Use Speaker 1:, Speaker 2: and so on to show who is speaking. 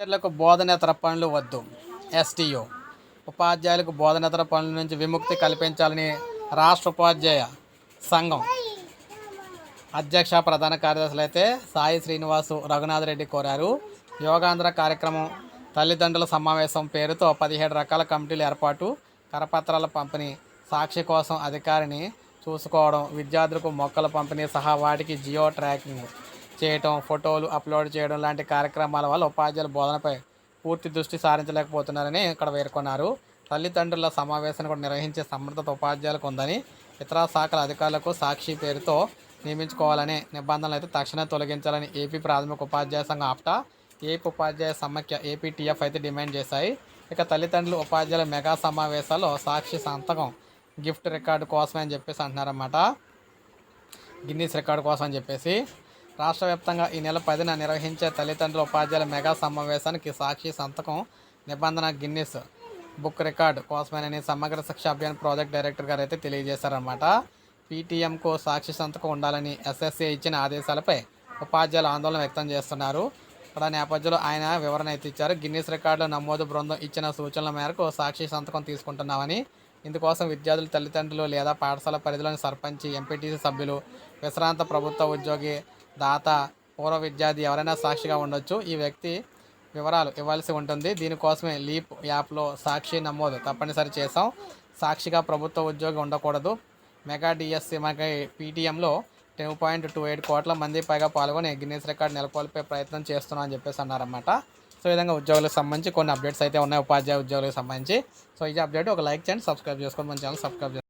Speaker 1: టీచర్లకు బోధనేతర పనులు వద్దు. ఎస్టీయు. ఉపాధ్యాయులకు బోధనేతర పనుల నుంచి విముక్తి కల్పించాలని రాష్ట్ర ఉపాధ్యాయ సంఘం అధ్యక్ష ప్రధాన కార్యదర్శులు అయితే సాయి శ్రీనివాసు రఘునాథ్ రెడ్డి కోరారు. యోగాంధ్ర కార్యక్రమం తల్లిదండ్రుల సమావేశం పేరుతో పదిహేడు రకాల కమిటీలు ఏర్పాటు కరపత్రాల పంపిణీ సాక్షి కోసం అధికారిని చూసుకోవడం విద్యార్థులకు మొక్కల పంపిణీ సహా వాటికి జియో ట్రాకింగ్. చేయటం ఫోటోలు అప్లోడ్ చేయడం లాంటి కార్యక్రమాల వల్ల ఉపాధ్యాయుల బోధనపై పూర్తి దృష్టి సారించలేకపోతున్నారని ఇక్కడ పేర్కొన్నారు. తల్లిదండ్రుల సమావేశాన్ని కూడా నిర్వహించే సమర్థత ఉపాధ్యాయులకు ఉందని ఇతర శాఖల అధికారులకు సాక్షి పేరుతో నియమించుకోవాలనే నిబంధనలు అయితే తక్షణమే తొలగించాలని ఏపీ ప్రాథమిక ఉపాధ్యాయ సంఘం ఆప్టా ఏపీ ఉపాధ్యాయ సమాఖ్య ఏపీటీఎఫ్ అయితే డిమాండ్ చేశాయి. ఇక తల్లిదండ్రులు ఉపాధ్యాయుల మెగా సమావేశాల్లో సాక్షి సంతకం గిఫ్ట్ రికార్డు కోసమే అని చెప్పేసి అంటున్నారన్నమాట. గిన్నీస్ రికార్డు కోసం అని చెప్పేసి. రాష్ట్ర వ్యాప్తంగా ఈ నెల పదిన నిర్వహించే తల్లిదండ్రుల ఉపాధ్యాయుల మెగా సమావేశానికి సాక్షి సంతకం నిబంధన గిన్నెస్ బుక్ రికార్డ్ కోసమేనని సమగ్ర శిక్ష అభియాన్ ప్రాజెక్ట్ డైరెక్టర్ గారు అయితే తెలియజేశారన్నమాట. పీటీఎంకు సాక్షి సంతకం ఉండాలని ఎస్ఎస్సీ ఇచ్చిన ఆదేశాలపై ఉపాధ్యాయులు ఆందోళన వ్యక్తం చేస్తున్నారు. అలా నేపథ్యంలో ఆయన వివరణ అయితే ఇచ్చారు. గిన్నీస్ రికార్డులో నమోదు బృందం ఇచ్చిన సూచనల మేరకు సాక్షి సంతకం తీసుకుంటున్నామని ఇందుకోసం విద్యార్థుల తల్లిదండ్రులు లేదా పాఠశాల పరిధిలోని సర్పంచ్ ఎంపీటీసీ సభ్యులు విశ్రాంత ప్రభుత్వ ఉద్యోగి దాత పూర్వ విద్యార్థి ఎవరైనా సాక్షిగా ఉండొచ్చు. ఈ వ్యక్తి వివరాలు ఇవ్వాల్సి ఉంటుంది. దీనికోసమే లీప్ యాప్లో సాక్షి నమోదు తప్పనిసరి చేసాం సాక్షిగా ప్రభుత్వ ఉద్యోగి ఉండకూడదు. మెగా డిఎస్సి మనకి పీటీఎంలో టెన్ పాయింట్ టూ ఎయిట్ కోట్ల మంది పైగా పాల్గొని గిన్నీస్ రికార్డ్ నెలకొల్పే ప్రయత్నం చేస్తున్నాం అని చెప్పేసి అన్నారన్నమాట. సో ఈ విధంగా ఉద్యోగులకు సంబంధించి కొన్ని అప్డేట్స్ అయితే ఉన్నాయి. ఉపాధ్యాయ ఉద్యోగులకు సంబంధించి. సో ఈ అప్డేట్ ఒక లైక్ చేయండి సబ్స్క్రైబ్ చేసుకోండి. మన ఛానల్ సబ్స్క్రైబ్